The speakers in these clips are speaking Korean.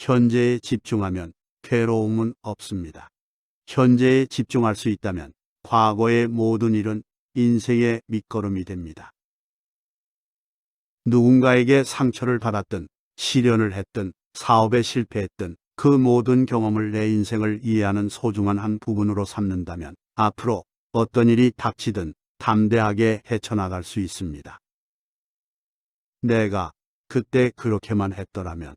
현재에 집중하면 괴로움은 없습니다. 현재에 집중할 수 있다면 과거의 모든 일은 인생의 밑거름이 됩니다. 누군가에게 상처를 받았든 시련을 했든 사업에 실패했든 그 모든 경험을 내 인생을 이해하는 소중한 한 부분으로 삼는다면 앞으로 어떤 일이 닥치든 담대하게 헤쳐나갈 수 있습니다. 내가 그때 그렇게만 했더라면,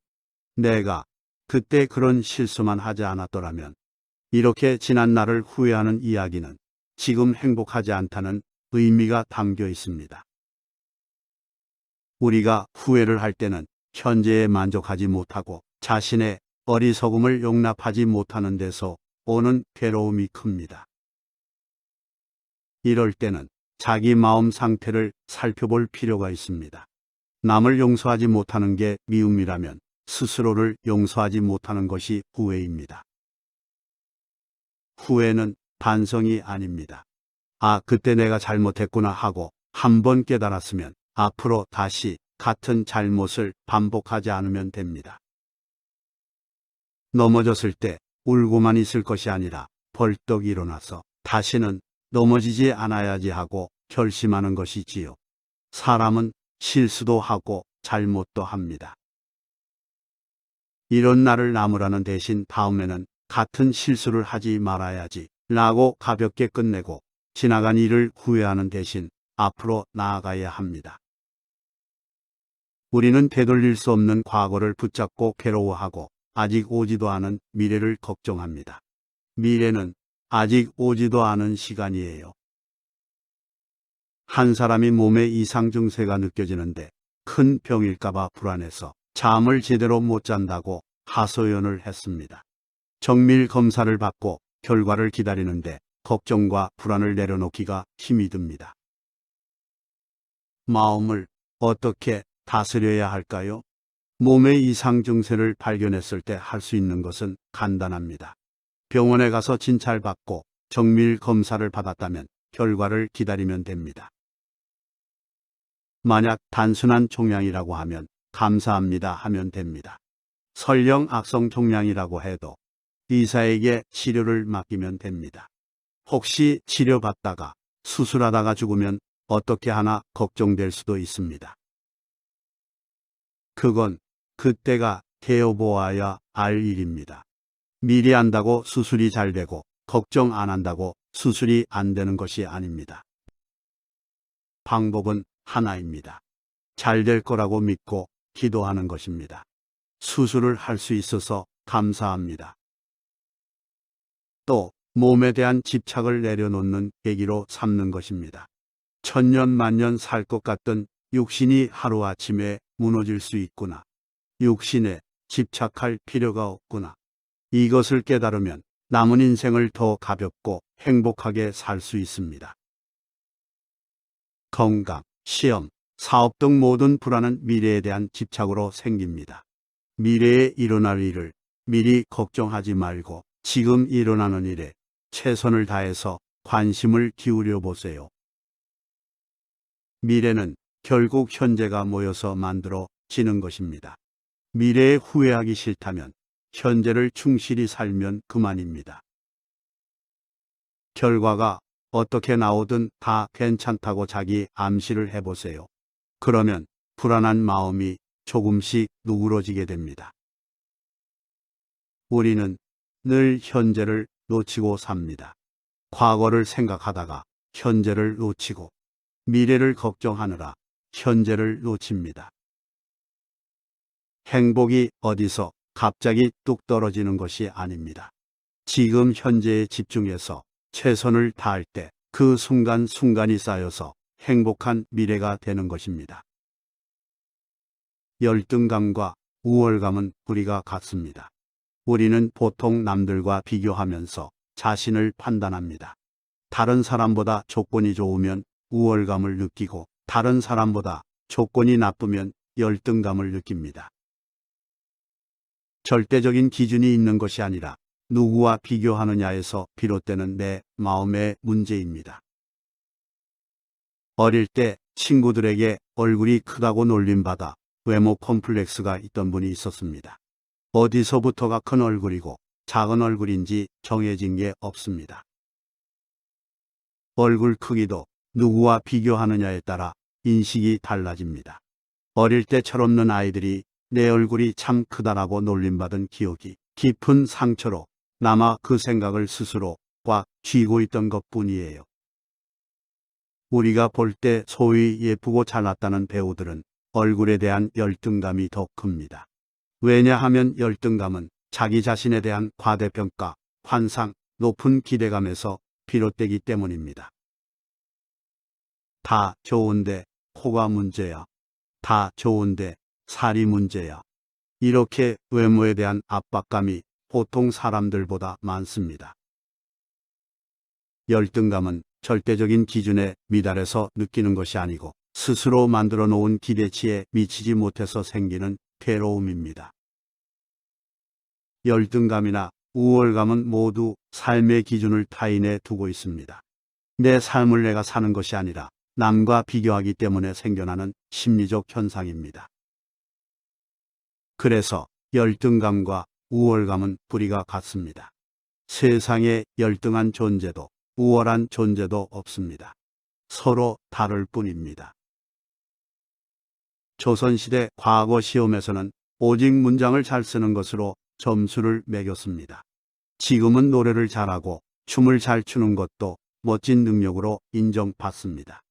내가 그때 그런 실수만 하지 않았더라면, 이렇게 지난 날을 후회하는 이야기는 지금 행복하지 않다는 의미가 담겨 있습니다. 우리가 후회를 할 때는 현재에 만족하지 못하고 자신의 어리석음을 용납하지 못하는 데서 오는 괴로움이 큽니다. 이럴 때는 자기 마음 상태를 살펴볼 필요가 있습니다. 남을 용서하지 못하는 게 미움이라면 스스로를 용서하지 못하는 것이 후회입니다. 후회는 반성이 아닙니다. 아, 그때 내가 잘못했구나 하고 한 번 깨달았으면 앞으로 다시 같은 잘못을 반복하지 않으면 됩니다. 넘어졌을 때 울고만 있을 것이 아니라 벌떡 일어나서 다시는 넘어지지 않아야지 하고 결심하는 것이지요. 사람은 실수도 하고 잘못도 합니다. 이런 날을 나무라는 대신 다음에는 같은 실수를 하지 말아야지 라고 가볍게 끝내고 지나간 일을 후회하는 대신 앞으로 나아가야 합니다. 우리는 되돌릴 수 없는 과거를 붙잡고 괴로워하고 아직 오지도 않은 미래를 걱정합니다. 미래는 아직 오지도 않은 시간이에요. 한 사람이 몸에 이상 증세가 느껴지는데 큰 병일까봐 불안해서 잠을 제대로 못 잔다고 하소연을 했습니다. 정밀 검사를 받고 결과를 기다리는데 걱정과 불안을 내려놓기가 힘이 듭니다. 마음을 어떻게 다스려야 할까요? 몸의 이상 증세를 발견했을 때 할 수 있는 것은 간단합니다. 병원에 가서 진찰받고 정밀 검사를 받았다면 결과를 기다리면 됩니다. 만약 단순한 종양이라고 하면 감사합니다 하면 됩니다. 설령 악성 종양이라고 해도 의사에게 치료를 맡기면 됩니다. 혹시 치료받다가 수술하다가 죽으면 어떻게 하나 걱정될 수도 있습니다. 그건 그때가 되어보아야 알 일입니다. 미리 한다고 수술이 잘 되고 걱정 안 한다고 수술이 안 되는 것이 아닙니다. 방법은 하나입니다. 잘 될 거라고 믿고 기도하는 것입니다. 수술을 할 수 있어서 감사합니다. 또 몸에 대한 집착을 내려놓는 계기로 삼는 것입니다. 천년 만년 살 것 같던 육신이 하루아침에 무너질 수 있구나. 육신에 집착할 필요가 없구나. 이것을 깨달으면 남은 인생을 더 가볍고 행복하게 살 수 있습니다. 건강, 시험, 사업 등 모든 불안은 미래에 대한 집착으로 생깁니다. 미래에 일어날 일을 미리 걱정하지 말고 지금 일어나는 일에 최선을 다해서 관심을 기울여 보세요. 미래는 결국 현재가 모여서 만들어지는 것입니다. 미래에 후회하기 싫다면 현재를 충실히 살면 그만입니다. 결과가 어떻게 나오든 다 괜찮다고 자기 암시를 해보세요. 그러면 불안한 마음이 조금씩 누그러지게 됩니다. 우리는 늘 현재를 놓치고 삽니다. 과거를 생각하다가 현재를 놓치고 미래를 걱정하느라 현재를 놓칩니다. 행복이 어디서 갑자기 뚝 떨어지는 것이 아닙니다. 지금 현재에 집중해서 최선을 다할 때 그 순간순간이 쌓여서 행복한 미래가 되는 것입니다. 열등감과 우월감은 우리가 같습니다. 우리는 보통 남들과 비교하면서 자신을 판단합니다. 다른 사람보다 조건이 좋으면 우월감을 느끼고 다른 사람보다 조건이 나쁘면 열등감을 느낍니다. 절대적인 기준이 있는 것이 아니라 누구와 비교하느냐에서 비롯되는 내 마음의 문제입니다. 어릴 때 친구들에게 얼굴이 크다고 놀림받아 외모 컴플렉스가 있던 분이 있었습니다. 어디서부터가 큰 얼굴이고 작은 얼굴인지 정해진 게 없습니다. 얼굴 크기도 누구와 비교하느냐에 따라 인식이 달라집니다. 어릴 때 철없는 아이들이 내 얼굴이 참 크다라고 놀림받은 기억이 깊은 상처로 남아 그 생각을 스스로 꽉 쥐고 있던 것 뿐이에요. 우리가 볼 때 소위 예쁘고 잘났다는 배우들은 얼굴에 대한 열등감이 더 큽니다. 왜냐하면 열등감은 자기 자신에 대한 과대평가, 환상, 높은 기대감에서 비롯되기 때문입니다. 다 좋은데 코가 문제야. 다 좋은데 살이 문제야. 이렇게 외모에 대한 압박감이 보통 사람들보다 많습니다. 열등감은 절대적인 기준에 미달해서 느끼는 것이 아니고 스스로 만들어 놓은 기대치에 미치지 못해서 생기는 괴로움입니다. 열등감이나 우월감은 모두 삶의 기준을 타인에 두고 있습니다. 내 삶을 내가 사는 것이 아니라 남과 비교하기 때문에 생겨나는 심리적 현상입니다. 그래서 열등감과 우월감은 뿌리가 같습니다. 세상에 열등한 존재도 우월한 존재도 없습니다. 서로 다를 뿐입니다. 조선시대 과거 시험에서는 오직 문장을 잘 쓰는 것으로 점수를 매겼습니다. 지금은 노래를 잘하고 춤을 잘 추는 것도 멋진 능력으로 인정받습니다.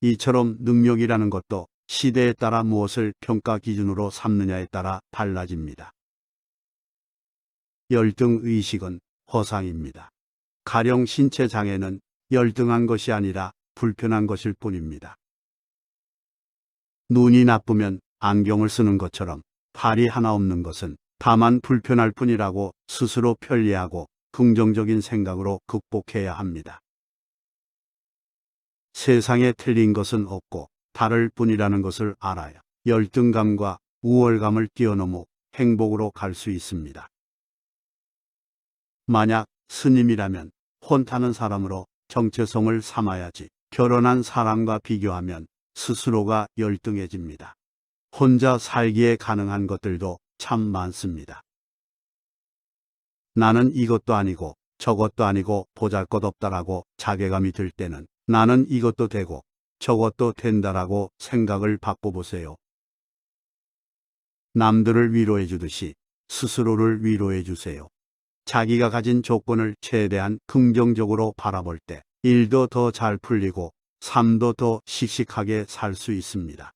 이처럼 능력이라는 것도 시대에 따라 무엇을 평가 기준으로 삼느냐에 따라 달라집니다. 열등 의식은 허상입니다. 가령 신체 장애는 열등한 것이 아니라 불편한 것일 뿐입니다. 눈이 나쁘면 안경을 쓰는 것처럼 팔이 하나 없는 것은 다만 불편할 뿐이라고 스스로 편리하고 긍정적인 생각으로 극복해야 합니다. 세상에 틀린 것은 없고 다를 뿐이라는 것을 알아야 열등감과 우월감을 뛰어넘어 행복으로 갈 수 있습니다. 만약 스님이라면 혼타는 사람으로 정체성을 삼아야지 결혼한 사람과 비교하면 스스로가 열등해집니다. 혼자 살기에 가능한 것들도 참 많습니다. 나는 이것도 아니고 저것도 아니고 보잘것없다라고 자괴감이 들 때는 나는 이것도 되고 저것도 된다라고 생각을 바꿔보세요. 남들을 위로해 주듯이 스스로를 위로해 주세요. 자기가 가진 조건을 최대한 긍정적으로 바라볼 때 일도 더 잘 풀리고 삶도 더 씩씩하게 살 수 있습니다.